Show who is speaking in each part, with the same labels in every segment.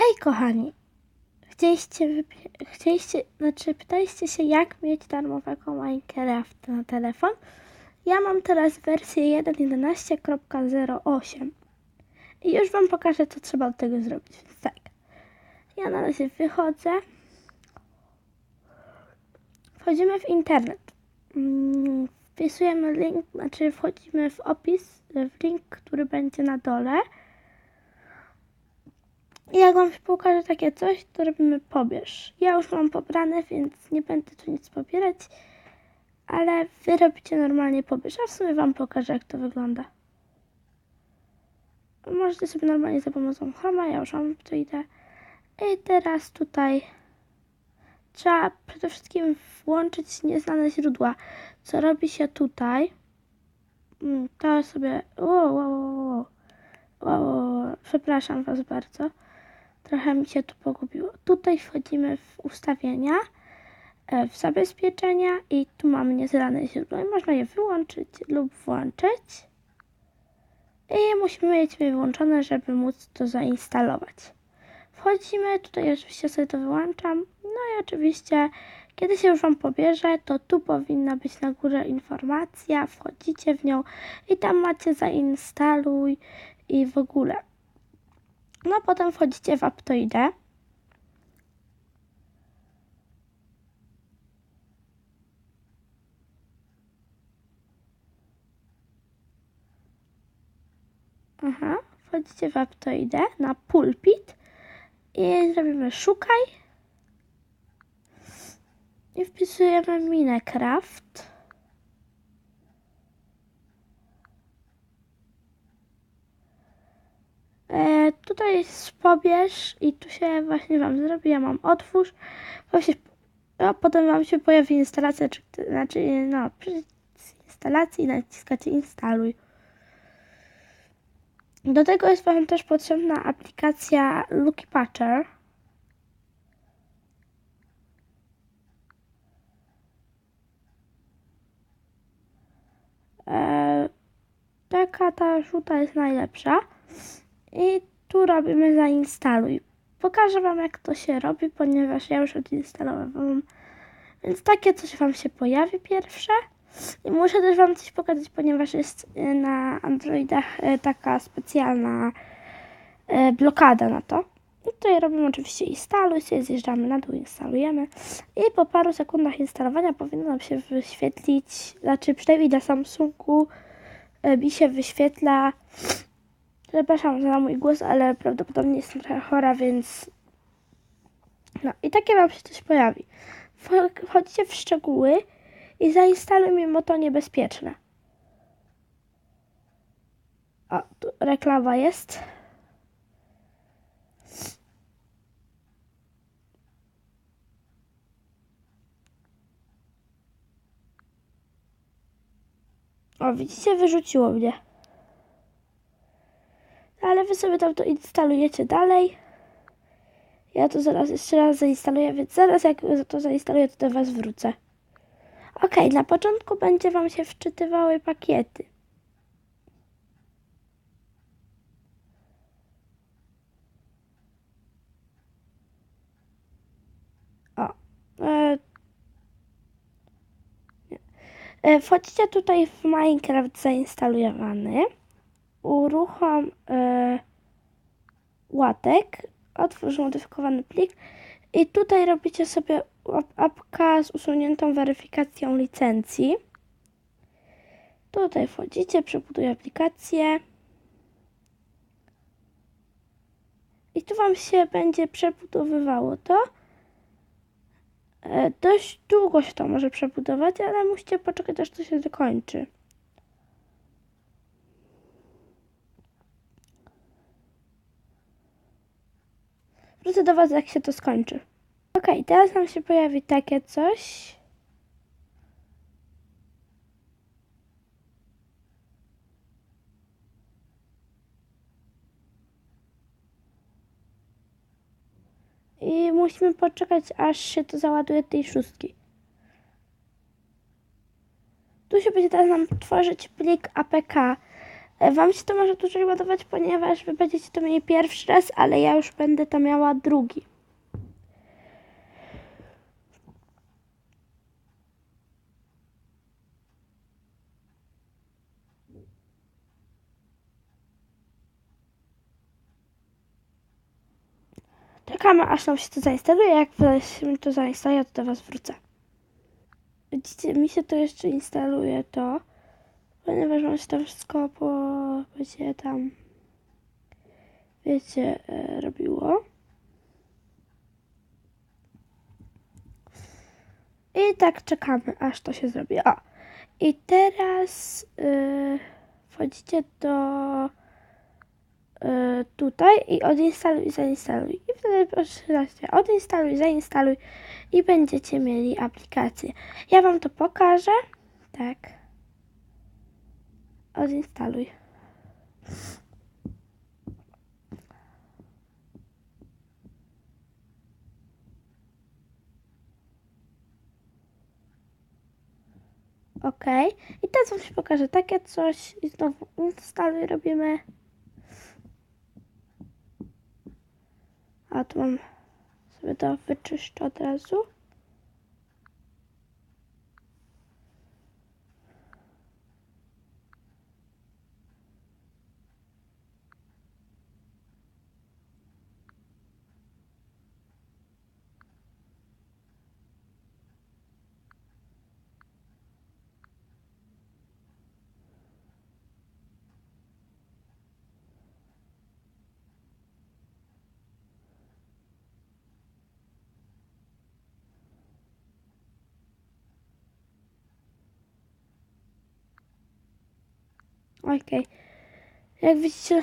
Speaker 1: Hej kochani! Chcieliście, chcieliście, znaczy pytaliście się jak mieć darmowego Minecrafta na telefon? Ja mam teraz wersję 1.11.08 i już wam pokażę co trzeba do tego zrobić. Więc tak, ja na razie wychodzę. Wchodzimy w internet. Mm, Wpisujemy link, znaczy wchodzimy w opis, w link, który będzie na dole. Jak wam się pokaże takie coś, to robimy pobierz. Ja już mam pobrane, więc nie będę tu nic pobierać, ale wy robicie normalnie pobierz, a w sumie wam pokażę jak to wygląda. Możecie sobie normalnie za pomocą Chroma, ja już mam to idę. I teraz tutaj trzeba przede wszystkim włączyć nieznane źródła. Co robi się tutaj? Mm, To sobie... Wow, wow, wow, wow. Przepraszam was bardzo. Trochę mi się tu pogubiło. Tutaj wchodzimy w ustawienia, e, w zabezpieczenia i tu mamy niezrane źródło i można je wyłączyć lub włączyć. I musimy mieć wyłączone, żeby móc to zainstalować. Wchodzimy, tutaj oczywiście sobie to wyłączam. No i oczywiście, kiedy się już Wam pobierze, to tu powinna być na górze informacja. Wchodzicie w nią i tam macie zainstaluj i w ogóle. No potem wchodzicie w Aptoidę. Aha, wchodzicie w Aptoidę na pulpit i zrobimy szukaj i wpisujemy Minecraft. E, tutaj jest pobierz i tu się właśnie Wam zrobi, ja mam otwórz, się, a potem Wam się pojawi instalacja, czy, znaczy no, przy instalacji naciskacie instaluj. Do tego jest Wam też potrzebna aplikacja Lucky Patcher. E, taka ta żółta jest najlepsza. I tu robimy zainstaluj. Pokażę Wam jak to się robi, ponieważ ja już odinstalowałam. Więc takie coś Wam się pojawi pierwsze. I muszę też Wam coś pokazać, ponieważ jest y, na Androidach y, taka specjalna y, blokada na to. I tutaj robimy oczywiście instaluj, sobie zjeżdżamy na dół, instalujemy. I po paru sekundach instalowania powinno nam się wyświetlić, znaczy przynajmniej na Samsungu mi się wyświetla Przepraszam za mój głos, ale prawdopodobnie jestem trochę chora, więc. No i takie Wam się coś pojawi. Wchodzicie w szczegóły i zainstaluj mimo to niebezpieczne. O, tu reklama jest. O, widzicie, wyrzuciło mnie wy sobie tam to instalujecie dalej. Ja to zaraz jeszcze raz zainstaluję, więc zaraz jak to zainstaluję, to do Was wrócę. Ok, na początku będzie Wam się wczytywały pakiety. O. E, e, wchodzicie tutaj w Minecraft zainstalowany uruchom y, łatek, otwórz modyfikowany plik i tutaj robicie sobie apka z usuniętą weryfikacją licencji. Tutaj wchodzicie, przebuduj aplikację. I tu Wam się będzie przebudowywało to. E, dość długo się to może przebudować, ale musicie poczekać aż to się dokończy. Wrócę do Was, jak się to skończy. Ok, teraz nam się pojawi takie coś. I musimy poczekać, aż się to załaduje tej szóstki. Tu się będzie teraz nam tworzyć plik APK Wam się to może dłużej ładować, ponieważ wy będziecie to mieli pierwszy raz, ale ja już będę to miała drugi. Czekamy aż nam się to zainstaluje. Jak się to zainstaluje, to do Was wrócę. Widzicie, mi się to jeszcze instaluje to, ponieważ mam się tam wszystko po, będzie tam, wiecie, e, robiło. I tak czekamy, aż to się zrobi. O! I teraz yy, wchodzicie do y, tutaj i odinstaluj zainstaluj. I wtedy proszę odinstaluj, zainstaluj i będziecie mieli aplikację. Ja Wam to pokażę. Tak. Odinstaluj. Ok. I teraz Wam się pokażę takie coś i znowu instaluj robimy. A tu mam sobie to wyczyszczę od razu. Okej. Jak widzicie,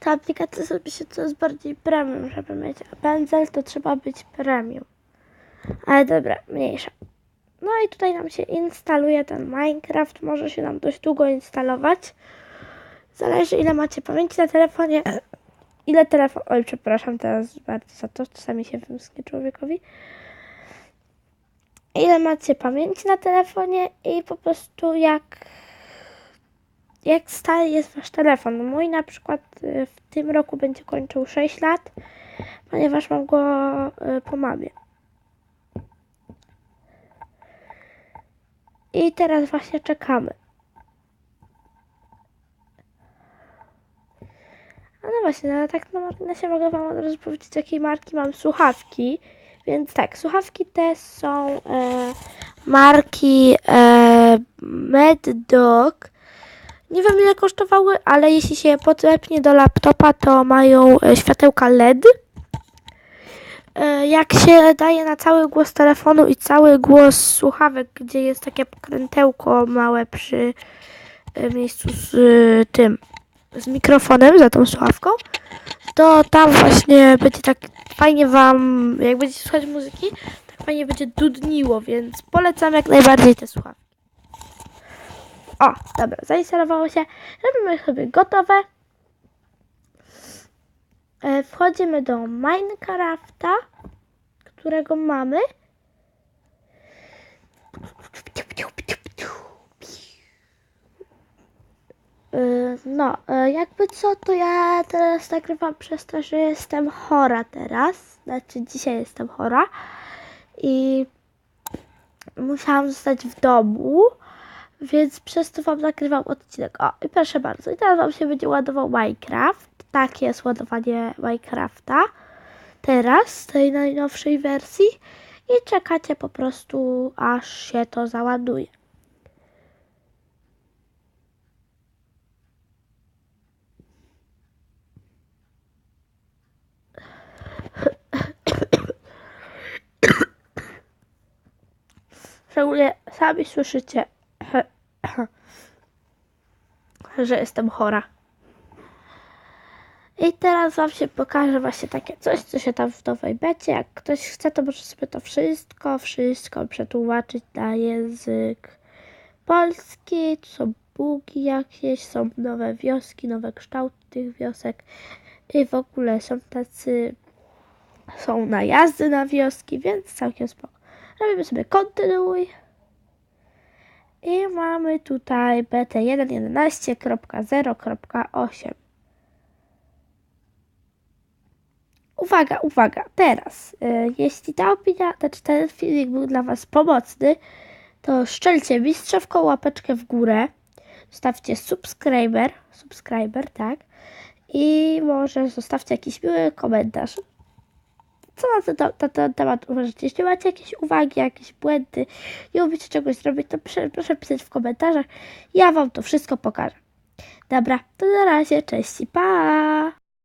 Speaker 1: ta aplikacja zrobi się coraz bardziej premium, żeby mieć. Pędzel to trzeba być premium. Ale dobra, mniejsza. No i tutaj nam się instaluje ten Minecraft. Może się nam dość długo instalować. Zależy ile macie pamięci na telefonie. Ile telefon... Oj, przepraszam teraz bardzo za to. Czasami się wymsknie człowiekowi. Ile macie pamięci na telefonie i po prostu jak jak stary jest wasz telefon. Mój na przykład y, w tym roku będzie kończył 6 lat, ponieważ mam go y, po mamie. I teraz właśnie czekamy. A no właśnie, no ale tak na marginesie mogę wam od razu powiedzieć, jakiej marki mam słuchawki. Więc tak, słuchawki te są e, marki e, Mad Dog. Nie wiem ile kosztowały, ale jeśli się podepnie do laptopa, to mają e, światełka LED. E, Jak się daje na cały głos telefonu i cały głos słuchawek, gdzie jest takie pokrętełko małe przy e, miejscu z tym, z mikrofonem za tą słuchawką, to tam właśnie będzie tak fajnie wam, jak będziecie słuchać muzyki, tak fajnie będzie dudniło, więc polecam jak najbardziej te słuchawki. O, dobra, zainstalowało się. Robimy sobie gotowe. E, Wchodzimy do Minecrafta, którego mamy. E, No, e, jakby co, to ja teraz nagrywam przez to, że jestem chora teraz. Znaczy, dzisiaj jestem chora. I musiałam zostać w domu. Więc przez to Wam nagrywam odcinek. O, i proszę bardzo. I teraz Wam się będzie ładował Minecraft. Takie jest ładowanie Minecrafta. Teraz, tej najnowszej wersji. I czekacie po prostu, aż się to załaduje. Szczególnie sami słyszycie że jestem chora. I teraz Wam się pokaże właśnie takie coś, co się tam w nowej becie. Jak ktoś chce, to może sobie to wszystko, wszystko przetłumaczyć na język polski. Tu są bugi jakieś, są nowe wioski, nowe kształty tych wiosek. I w ogóle są tacy, są najazdy na wioski, więc całkiem spoko. Robimy sobie kontynuuj. I mamy tutaj BT1.11.0.8. Uwaga, uwaga, teraz, y, jeśli ta opinia, znaczy ten filmik był dla Was pomocny, to szczelcie mistrzowką łapeczkę w górę, zostawcie subskryber, subskryber, tak, i może zostawcie jakiś miły komentarz. Co na ten, na ten temat uważacie? Jeśli macie jakieś uwagi, jakieś błędy, nie umiecie czegoś zrobić, to proszę, proszę pisać w komentarzach. Ja Wam to wszystko pokażę. Dobra, to na razie, cześć i pa!